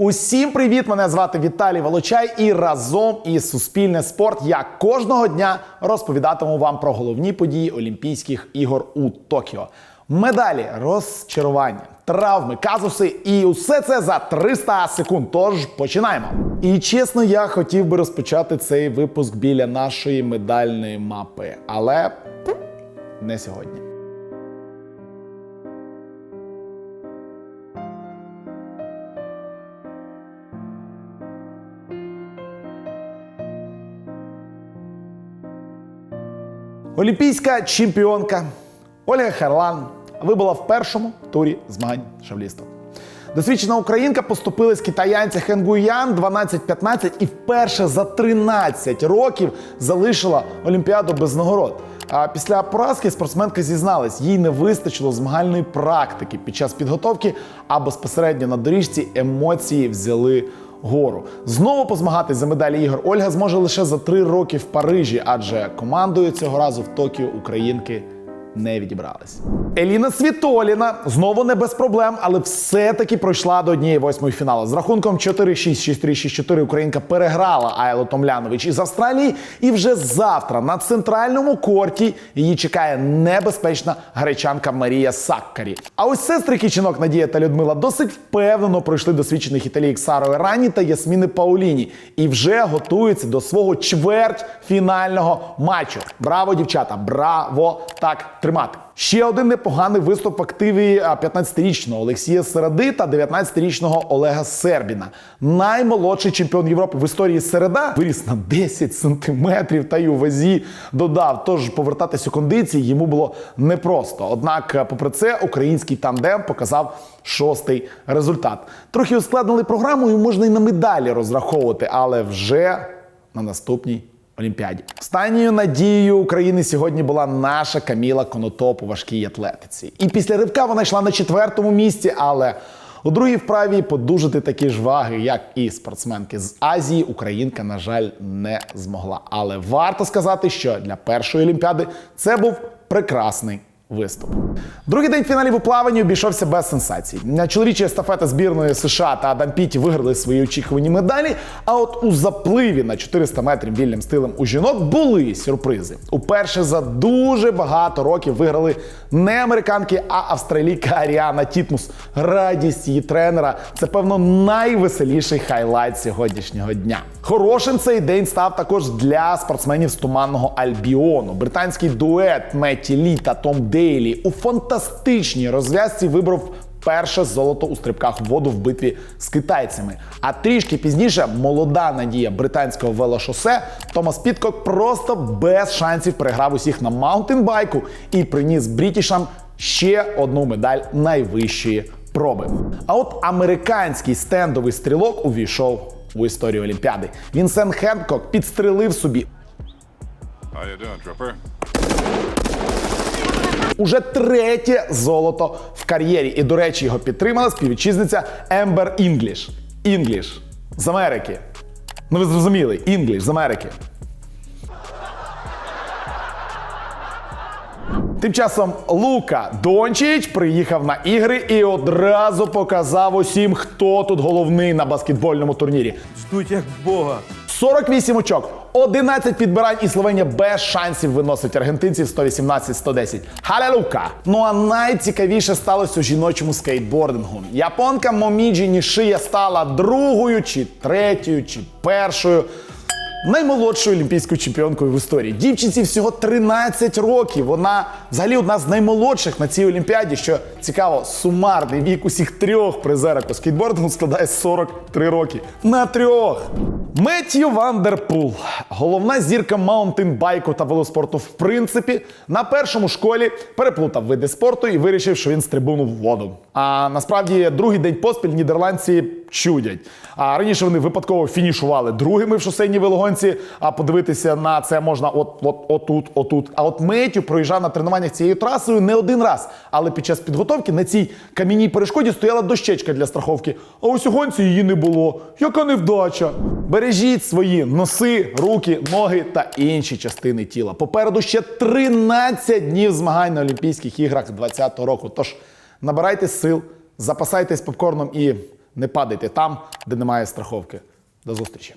Усім привіт! Мене звати Віталій Волочай, і разом із Суспільне спорт я кожного дня розповідатиму вам про головні події Олімпійських ігор у Токіо. Медалі, розчарування, травми, казуси і усе це за 300 секунд. Тож починаємо. І чесно, я хотів би розпочати цей випуск біля нашої медальної мапи, але не сьогодні. Олімпійська чемпіонка Ольга Харлан вибула в першому турі змагань шавлістів. Досвідчена українка поступилась китаянця Хенгуян 12-15 і вперше за 13 років залишила Олімпіаду без нагород. А після поразки спортсменка зізналась, їй не вистачило змагальної практики під час підготовки, а безпосередньо на доріжці емоції взяли гору. Знову позмагатись за медалі ігор Ольга зможе лише за три роки в Парижі, адже командою цього разу в Токіо українки не відібрались. Еліна Світоліна знову не без проблем, але все-таки пройшла до однієї восьмої фіналу. З рахунком 4-6, 6-3, 6-4 Українка переграла Айло Томлянович із Австралії. І вже завтра на центральному корті її чекає небезпечна гречанка Марія Саккарі. А ось сестри Кічинок Надія та Людмила досить впевнено пройшли досвідчених італійок Саро Рані та Ясміни Пауліні і вже готуються до свого чвертьфінального матчу. Браво, дівчата! Браво! Так тримати. Ще один непоганий виступ в активі 15-річного Олексія Середи та 19-річного Олега Сербіна. Наймолодший чемпіон Європи в історії Середа виріс на 10 сантиметрів та й у вазі додав. Тож повертатись у кондиції йому було непросто. Однак, е, попри це, український тандем показав шостий результат. Трохи ускладнили програму, і можна і на медалі розраховувати, але вже на наступній Олімпіаді. Останньою надією України сьогодні була наша Каміла Конотоп у важкій атлетиці. І після ривка вона йшла на четвертому місці, але у другій вправі подужити такі ж ваги, як і спортсменки з Азії, Українка, на жаль, не змогла. Але варто сказати, що для першої олімпіади це був прекрасний виступ. Другий день фіналів у плаванні обійшовся без сенсацій. Чоловічі естафета збірної США та Адам Піті виграли свої очікувані медалі. А от у запливі на 400 метрів вільним стилем у жінок були сюрпризи. Уперше за дуже багато років виграли не американки, а австралійка Аріана Тітмус. Радість її тренера це певно найвеселіший хайлайт сьогоднішнього дня. Хорошим цей день став також для спортсменів з туманного Альбіону. Британський дует Метті Лі та Том Дейлі у фантастичній розв'язці вибрав перше золото у стрибках в воду в битві з китайцями. А трішки пізніше молода надія британського велошосе Томас Підкок просто без шансів переграв усіх на маунтинбайку і приніс брітішам ще одну медаль найвищої проби. А от американський стендовий стрілок увійшов у історію Олімпіади. Вінсент Хенкок підстрелив собі How you doing? Уже третє золото в кар'єрі. І, до речі, його підтримала співвітчизниця Ембер Інгліш. Інгліш з Америки. Ну ви зрозуміли, Інгліш з Америки. Тим часом Лука Дончич приїхав на ігри і одразу показав усім, хто тут головний на баскетбольному турнірі. Ждуть як Бога. 48 очок, 11 підбирань і Словенія без шансів виносить аргентинців 118-110. Халялука! Ну а найцікавіше сталося у жіночому скейтбордингу. Японка Моміджі Нішия стала другою, чи третьою, чи першою. Наймолодшою олімпійською чемпіонкою в історії. Дівчинці всього 13 років. Вона взагалі одна з наймолодших на цій олімпіаді. Що цікаво, сумарний вік усіх трьох призерок по скейтбордингу складає 43 роки. На трьох. Меттью Вандерпул, головна зірка маунтинбайку та велоспорту, в принципі, на першому школі переплутав види спорту і вирішив, що він стрибунув в воду. А насправді другий день поспіль нідерландці чудять. А раніше вони випадково фінішували другими в шосейній велогонці. А подивитися на це можна от, от, отут, отут. А от Меттю проїжджав на тренуваннях цією трасою не один раз. Але під час підготовки на цій кам'яній перешкоді стояла дощечка для страховки. А ось у гонці її не було. Яка невдача! Бережіть свої носи, руки, ноги та інші частини тіла. Попереду ще 13 днів змагань на Олімпійських іграх 2020 року. Тож набирайте сил, запасайтесь попкорном і Не падайте там, де немає страховки. До зустрічі.